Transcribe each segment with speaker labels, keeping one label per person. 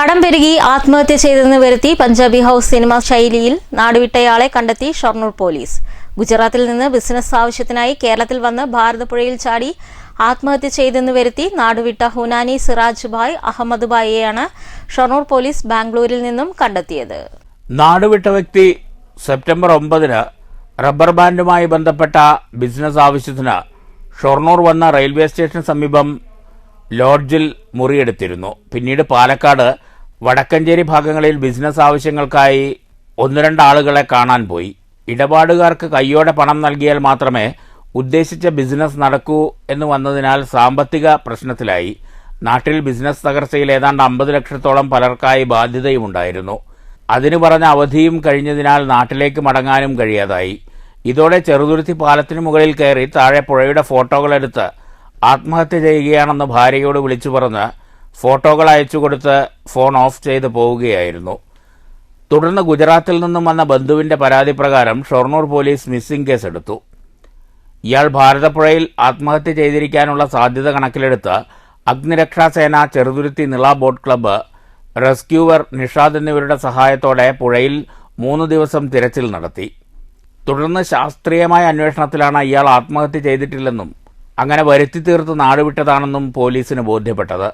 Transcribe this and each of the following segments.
Speaker 1: കടം പെരുകി ആത്മഹത്യ ചെയ്തെന്ന് വരുത്തി പഞ്ചാബി ഹൌസ് സിനിമ ശൈലിയിൽ നാടുവിട്ടയാളെ കണ്ടെത്തി ഷൊർണൂർ പോലീസ്. ഗുജറാത്തിൽ നിന്ന് ബിസിനസ് ആവശ്യത്തിനായി കേരളത്തിൽ വന്ന് ഭാരതപ്പുഴയിൽ ചാടി ആത്മഹത്യ ചെയ്തെന്ന് വരുത്തി നാടുവിട്ട ഹുനാനി സിറാജ് ഭായ് അഹമ്മദ് ഭായിയെയാണ് ഷൊർണൂർ പോലീസ് ബാംഗ്ലൂരിൽ നിന്നും കണ്ടെത്തിയത്.
Speaker 2: നാടുവിട്ട വ്യക്തി സെപ്റ്റംബർ ഒമ്പതിന് റബ്ബർ ബാൻഡുമായി ബന്ധപ്പെട്ട ബിസിനസ് ആവശ്യത്തിന് ഷൊർണൂർ വന്ന റെയിൽവേ സ്റ്റേഷന് സമീപം ലോഡ്ജിൽ മുറിയെടുത്തിരുന്നു. പിന്നീട് പാലക്കാട് വടക്കഞ്ചേരി ഭാഗങ്ങളിൽ ബിസിനസ് ആവശ്യങ്ങൾക്കായി ഒന്ന് രണ്ട് ആളുകളെ കാണാൻ പോയി. ഇടപാടുകാർക്ക് കയ്യോടെ പണം നൽകിയാൽ മാത്രമേ ഉദ്ദേശിച്ച ബിസിനസ് നടക്കൂ എന്ന് വന്നതിനാൽ സാമ്പത്തിക പ്രശ്നത്തിലായി. നാട്ടിൽ ബിസിനസ് തകർച്ചയിൽ ഏതാണ്ട് അമ്പത് ലക്ഷത്തോളം പലർക്കായി ബാധ്യതയുമുണ്ടായിരുന്നു. അതിനു പറഞ്ഞ അവധിയും കഴിഞ്ഞതിനാൽ നാട്ടിലേക്ക് മടങ്ങാനും കഴിയാതായി. ഇതോടെ ചെറുതുരുത്തി പാലത്തിനു മുകളിൽ കയറി താഴെ പുഴയുടെ ഫോട്ടോകളെടുത്ത് ആത്മഹത്യ ചെയ്യുകയാണെന്ന് ഭാര്യയോട് വിളിച്ചു പറഞ്ഞ് ഫോട്ടോകൾ അയച്ചു കൊടുത്ത് ഫോൺ ഓഫ് ചെയ്ത് പോവുകയായിരുന്നു. തുടർന്ന് ഗുജറാത്തിൽ നിന്നും വന്ന ബന്ധുവിന്റെ പരാതി പ്രകാരം ഷൊർണൂർ പോലീസ് മിസ്സിംഗ് കേസ് എടുത്തു ഇയാൾ ഭാരതപ്പുഴയിൽ ആത്മഹത്യ ചെയ്തിരിക്കാനുള്ള സാധ്യത കണക്കിലെടുത്ത് അഗ്നിരക്ഷാസേന Cheruthuruthy Nila boat club rescuer Nishad എന്നിവരുടെ സഹായത്തോടെ പുഴയിൽ മൂന്ന് ദിവസം തിരച്ചിൽ നടത്തി. തുടർന്ന് ശാസ്ത്രീയമായ അന്വേഷണത്തിലാണ് ഇയാൾ ആത്മഹത്യ ചെയ്തിട്ടില്ലെന്നും അങ്ങനെ വരുത്തി തീർത്ത് നാടുവിട്ടതാണെന്നും പോലീസിന് ബോധ്യപ്പെട്ടത്.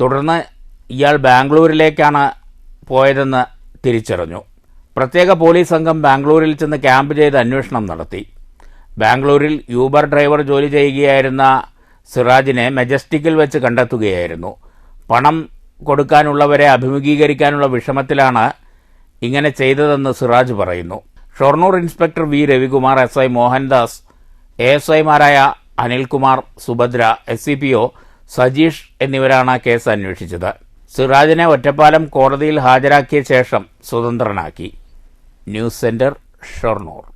Speaker 2: തുടർന്ന് ഇയാൾ ബാംഗ്ലൂരിലേക്കാണ് പോയതെന്ന് തിരിച്ചറിഞ്ഞു. പ്രത്യേക പോലീസ് സംഘം ബാംഗ്ലൂരിൽ ചെന്ന് ക്യാമ്പ് ചെയ്ത് അന്വേഷണം നടത്തി. ബാംഗ്ലൂരിൽ യൂബർ ഡ്രൈവർ ജോലി ചെയ്യുകയായിരുന്ന സിറാജിനെ മെജസ്റ്റിക്കിൽ വെച്ച് കണ്ടെത്തുകയായിരുന്നു. പണം കൊടുക്കാനുള്ളവരെ അഭിമുഖീകരിക്കാനുള്ള വിഷമത്തിലാണ് ഇങ്ങനെ ചെയ്തതെന്ന് സിറാജ് പറയുന്നു. Shoranur inspector V. Ravikumar S. I. Mohandas A. S. ഐമാരായ Anilkumar Subhadra S. C. P. O. Sajeesh എന്നിവരാണ് കേസ് അന്വേഷിച്ചത്. സിറാജിനെ ഒറ്റപ്പാലം കോടതിയിൽ ഹാജരാക്കിയ ശേഷം സ്വതന്ത്രനാക്കി. News centre Shoranur.